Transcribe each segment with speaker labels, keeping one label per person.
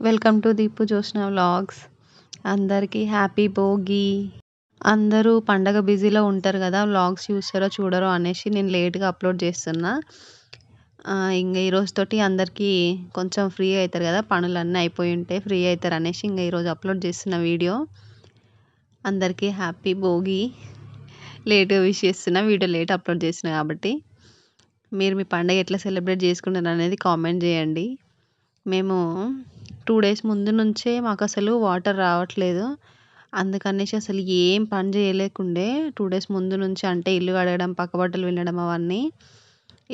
Speaker 1: Welcome to Deepu Jyoshna vlogs. అందరికీ happy Bhogi. అందరూ పండగ బిజీలో ఉంటారు కదా వ్లాగ్స్ చూస్తారో చూడరో అనేసి నేను లేట్గా అప్లోడ్ చేస్తున్నా. ఇంకా ఈరోజుతోటి అందరికీ కొంచెం ఫ్రీ అవుతారు కదా పనులన్నీ అయిపోయి ఉంటే ఫ్రీ అవుతారు అనేసి ఇంకా ఈరోజు అప్లోడ్ చేస్తున్న వీడియో. అందరికీ హ్యాపీ భోగి. లేట్గా విష్ చేస్తున్నా వీడియో లేట్ అప్లోడ్ చేసిన కాబట్టి. మీరు మీ పండగ ఎట్లా సెలబ్రేట్ చేసుకుంటారు అనేది కామెంట్ చేయండి. మేము టూ డేస్ ముందు నుంచే మాకు అసలు వాటర్ రావట్లేదు. అందుకనేసి అసలు ఏం పని చేయలేకుండే టూ డేస్ ముందు నుంచి అంటే ఇల్లు కడగడం పక్కబట్టలు వినడం అవన్నీ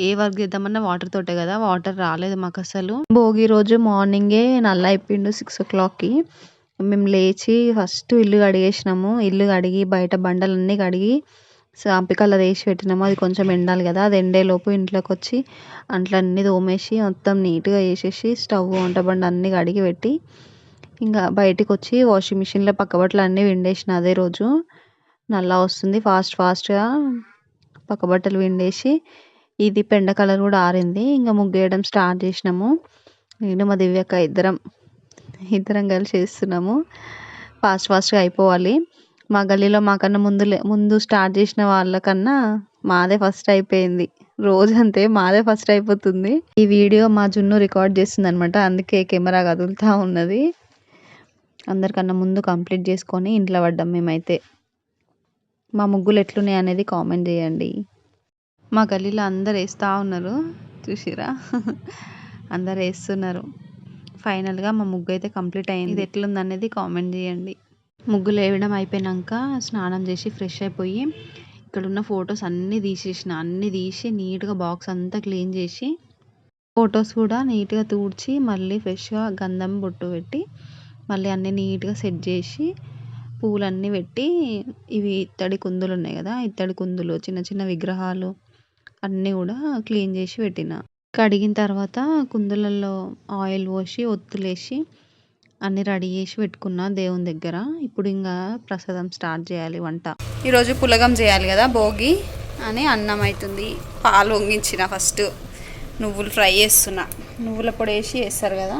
Speaker 1: ఏ వర్క్ చేద్దామన్నా వాటర్ తోటే కదా వాటర్ రాలేదు మాకు అసలు భోగి రోజు మార్నింగే నల్ల అయిపోయిండు సిక్స్ ఓ క్లాక్కి. మేము లేచి ఫస్ట్ ఇల్లు కడిగేసినాము. ఇల్లు కడిగి బయట బండలన్నీ కడిగి సాంపి అది వేసి పెట్టినాము. అది కొంచెం ఎండాలి కదా అది ఎండేలోపు ఇంట్లోకి వచ్చి అంట్లన్నీ తోమేసి మొత్తం నీట్గా వేసేసి స్టవ్ వంట బండ అన్నీ కడిగి పెట్టి ఇంకా బయటికి వచ్చి వాషింగ్ మిషన్లో పక్క బట్టలు అన్నీ విండేసిన అదే రోజు. నల్లా వస్తుంది ఫాస్ట్ ఫాస్ట్గా పక్క బట్టలు విండేసి ఇది పెండ కలర్ కూడా ఆరింది. ఇంకా ముగ్గేయడం స్టార్ట్ చేసినాము. నేను మా దివ్యక్క ఇద్దరం ఇద్దరం కలిసి చేస్తున్నాము. ఫాస్ట్ ఫాస్ట్గా అయిపోవాలి. మా గల్లీలో మాకన్నా ముందు ముందు స్టార్ట్ చేసిన వాళ్ళకన్నా మాదే ఫస్ట్ అయిపోయింది. రోజంతే మాదే ఫస్ట్ అయిపోతుంది. ఈ వీడియో మా జున్ను రికార్డ్ చేస్తుంది అనమాట అందుకే కెమెరా కదులుతూ ఉన్నది. అందరికన్నా ముందు కంప్లీట్ చేసుకొని ఇంట్లో పడ్డాం మేమైతే. మా ముగ్గులు ఎట్లున్నాయి అనేది కామెంట్ చేయండి. మా గల్లీలో అందరు వేస్తూ ఉన్నారు. చూసిరా? అందరు వేస్తున్నారు. ఫైనల్గా మా ముగ్గు అయితే కంప్లీట్ అయింది. ఇది ఎట్లుంది అనేది కామెంట్ చేయండి. ముగ్గులు వేయడం అయిపోయినాక స్నానం చేసి ఫ్రెష్ అయిపోయి ఇక్కడ ఉన్న ఫొటోస్ అన్నీ తీసేసిన. అన్నీ తీసి నీట్గా బాక్స్ అంతా క్లీన్ చేసి ఫొటోస్ కూడా నీట్గా తూడ్చి మళ్ళీ ఫ్రెష్గా గంధం బొట్టు పెట్టి మళ్ళీ అన్నీ నీట్గా సెట్ చేసి పూలన్నీ పెట్టి ఇవి ఇత్తడి కుందులు ఉన్నాయి కదా ఇత్తడి కుందులు చిన్న చిన్న విగ్రహాలు అన్నీ కూడా క్లీన్ చేసి పెట్టిన. కడిగిన తర్వాత కుందులలో ఆయిల్ పోసి ఒత్తులేసి అన్నీ రెడీ చేసి పెట్టుకున్నా దేవుని దగ్గర. ఇప్పుడు ఇంకా ప్రసాదం స్టార్ట్ చేయాలి వంట. ఈరోజు పులగం చేయాలి కదా భోగి అని అన్నం అవుతుంది పాలు వంగించిన ఫస్ట్. నువ్వులు ఫ్రై చేస్తున్నా. నువ్వుల పొడి వేసి వేస్తారు కదా.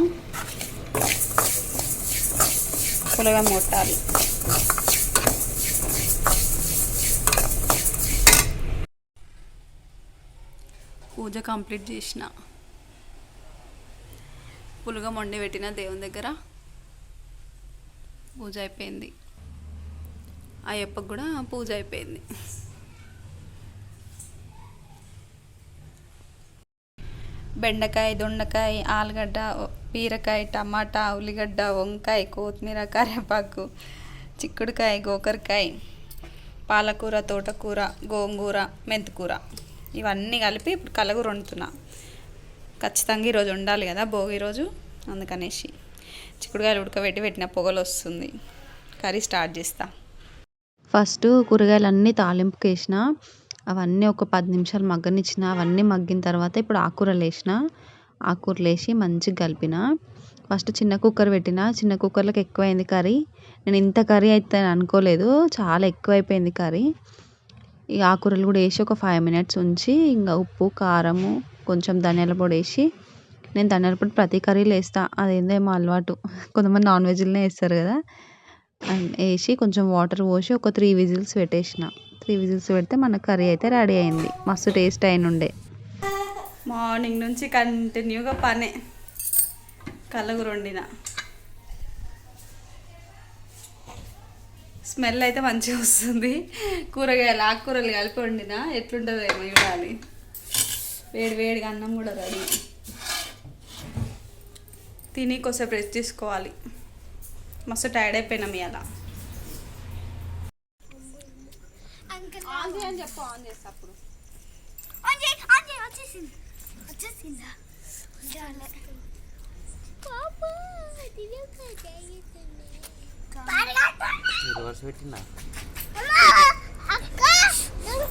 Speaker 1: పులగం కొట్టాలి. పూజ కంప్లీట్ చేసిన. పులగం వండి పెట్టిన దేవుని దగ్గర. పూజ అయిపోయింది. అయ్యప్పకు కూడా పూజ అయిపోయింది. బెండకాయ దొండకాయ ఆలుగడ్డ బీరకాయ టమాటా ఉల్లిగడ్డ వంకాయ కొత్తిమీర కరివేపాకు చిక్కుడుకాయ గోకరకాయ పాలకూర తోటకూర గోంగూర మెంతికూర. ఇవన్నీ కలిపి ఇప్పుడు కలగూర వండుతున్నా ఖచ్చితంగా ఈరోజు ఉండాలి కదా భోగి రోజు? అందుకనేసి. చిక్కుడుకాయలు ఉడకబెట్టి పెట్టిన పొగలు వస్తుంది. కర్రీ స్టార్ట్ చేస్తా. ఫస్ట్ కూరగాయలు అన్నీ తాలింపుకి వేసిన అవన్నీ ఒక పది నిమిషాలు మగ్గనిచ్చిన అవన్నీ మగ్గిన తర్వాత ఇప్పుడు ఆకుకూరలు వేసిన ఆకుకూరలు వేసి మంచిగా కలిపిన. ఫస్ట్ చిన్న కుక్కర్ పెట్టిన. చిన్న కుక్కర్లోకి ఎక్కువైంది కర్రీ. నేను ఇంత కర్రీ అయితే అనుకోలేదు. చాలా ఎక్కువైపోయింది కర్రీ. ఈ ఆకుకూరలు కూడా వేసి ఒక ఫైవ్ మినిట్స్ ఉంచి ఇంకా ఉప్పు కారము కొంచెం ధనియాల పొడి వేసి నేను ధనియాల ప్రతి కర్రీలో వేస్తా. అదేందో ఏమో అలవాటు. కొంతమంది నాన్ వెజ్లోనే వేస్తారు కదా. వేసి కొంచెం వాటర్ పోసి ఒక త్రీ విజిల్స్ పెట్టేసిన. త్రీ విజిల్స్ పెడితే మన కర్రీ అయితే రెడీ అయింది. మస్తు టేస్ట్ అయిన ఉండే మార్నింగ్ నుంచి కంటిన్యూగా పనే. కలగూర వండిన స్మెల్ అయితే మంచిగా వస్తుంది. కూరగాయలు ఆకుకూరలు కలిపి వండిన. ఎట్లుంటుందో ఏమో చూడాలి. వేడి వేడిగా అన్నం కూడా రెడీ. తిని కొద్దిసేపు రెస్ట్ తీసుకోవాలి. మస్తు టైర్డ్ అయిపోయినాం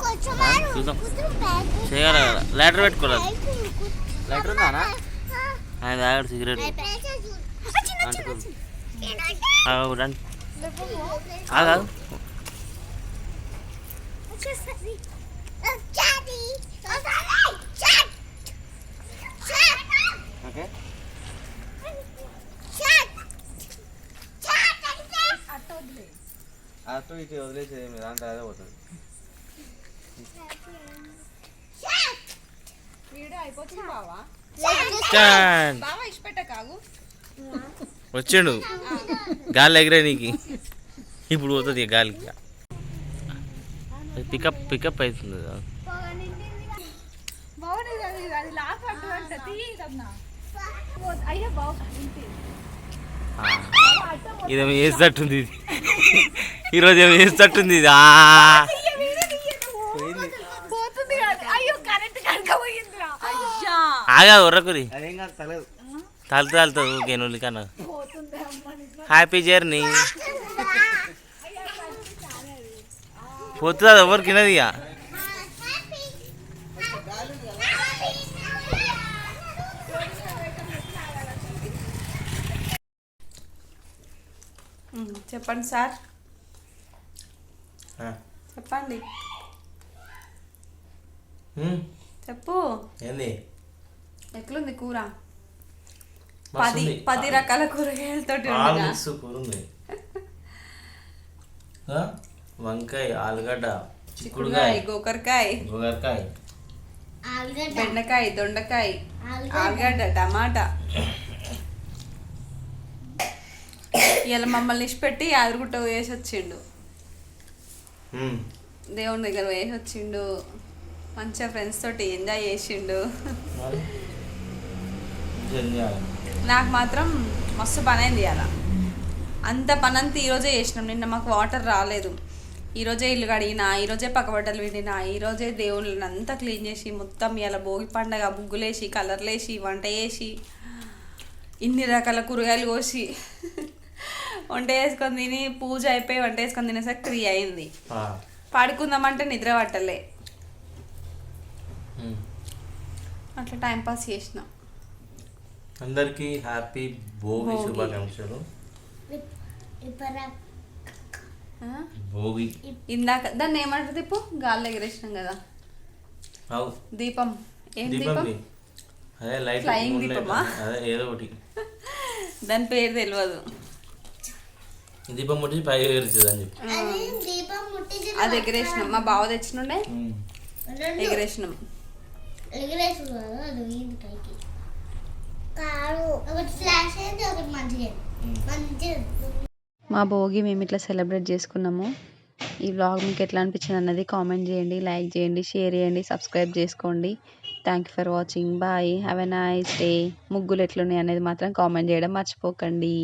Speaker 2: కొంచెం
Speaker 3: చూద్దాం. కదా. లైటర్ పెట్టుకోలేదు. లైటర్ ఉందానా ఆయన తాగాడు సిగరెట్ రండి ఆగాదు అటు? ఇటు వదిలేసేది మీరు అంత అదే పోతుంది.
Speaker 4: అయిపోతుంది బావా.
Speaker 3: వచ్చిండు. గాలి ఎగిరే నీకు. ఇప్పుడు పోతుంది గాలికి. పికప్ పికప్ అవుతుంది కదా. ఇదేమో వేసేటట్టుంది ఇది. ఈరోజు ఏమో వేసేటట్టుంది ఇది. ఆగా ఉర్రకురి తలుతూ తలుతుంది ఓకే నువ్వు కన్నా హ్యాపీ జర్నీ పోతుంది అది ఎవరికి వినది ఇక
Speaker 4: చెప్పండి సార్. చెప్పండి. చెప్పు.
Speaker 3: ఏంది?
Speaker 4: ఎట్లుంది కూర? పది పది రకాల
Speaker 3: ఆ? వంకాయ ఆలుగడ్డ
Speaker 4: చిక్కుడుకాయ గోకరకాయ.
Speaker 2: ఆలుగడ్డ.
Speaker 4: బెండకాయ దొండకాయ
Speaker 2: ఆలుగడ్డ.
Speaker 4: టమాటా. ఇలా మమ్మల్ని ఇష్టపెట్టి యాదగిరిగుట్ట వేసి వచ్చిండు. దేవుని దగ్గర వేసి వచ్చిండు మంచిగా ఫ్రెండ్స్ తోటి ఎంజాయ్ చేసిండు. నాకు మాత్రం మస్తు పని అయింది అలా అంత పని అంతా ఈరోజే చేసినాం. నిన్న మాకు వాటర్ రాలేదు. ఈరోజే ఇల్లు కడిగిన ఈరోజే పక్కబట్టలు విడిన ఈరోజే దేవుళ్ళని అంతా క్లీన్ చేసి మొత్తం ఇలా భోగి పండగ ముగ్గులేసి కలర్లేసి వంట చేసి ఇన్ని రకాల కూరగాయలు కోసి వంట చేసుకొని తిని పూజ అయిపోయి వంట చేసుకొని తినేసరికి త్రీ అయింది. పడుకుందామంటే నిద్ర పట్టలే. అట్లా టైం పాస్ చేసినాం.
Speaker 3: అందరికీ హ్యాపీ భోగి. శుభాకాంక్షలు? భోగి.
Speaker 4: ఇందాక దాన్ని ఏమంటారు తిప్పు గాల్లో ఎగరేసినాం కదా. దీపం. ఏం దీపం
Speaker 3: అదే లైట్ లైట్
Speaker 4: దీపమా?
Speaker 3: అదే ఏదో ఒకటి.
Speaker 4: దాని పేరు తెలియదు
Speaker 3: దీపం ముట్టి పై ఎగురుతుంది అని చెప్పి
Speaker 2: అది ముట్టించి
Speaker 4: ఎగరేసినాం. మా బావ తెచ్చినుండే ఎగరేసినాం.
Speaker 2: ఎగరేసు కదా అది వీధి పైకి కారు ఒకటి ఫ్లాష్ అయింది ఒకటి మంచిగా మంచిగా
Speaker 1: మా భోగి మేము ఇట్లా సెలబ్రేట్ చేసుకున్నాము. ఈ వ్లాగ్ మీకు ఎట్లా అనిపించింది అన్నది కామెంట్ చేయండి లైక్ చేయండి షేర్ చేయండి సబ్స్క్రైబ్ చేసుకోండి. Thank you for watching bye have a nice day ముగ్గులు ఎట్లున్నాయి అనేది మాత్రం కామెంట్ చేయడం మర్చిపోకండి.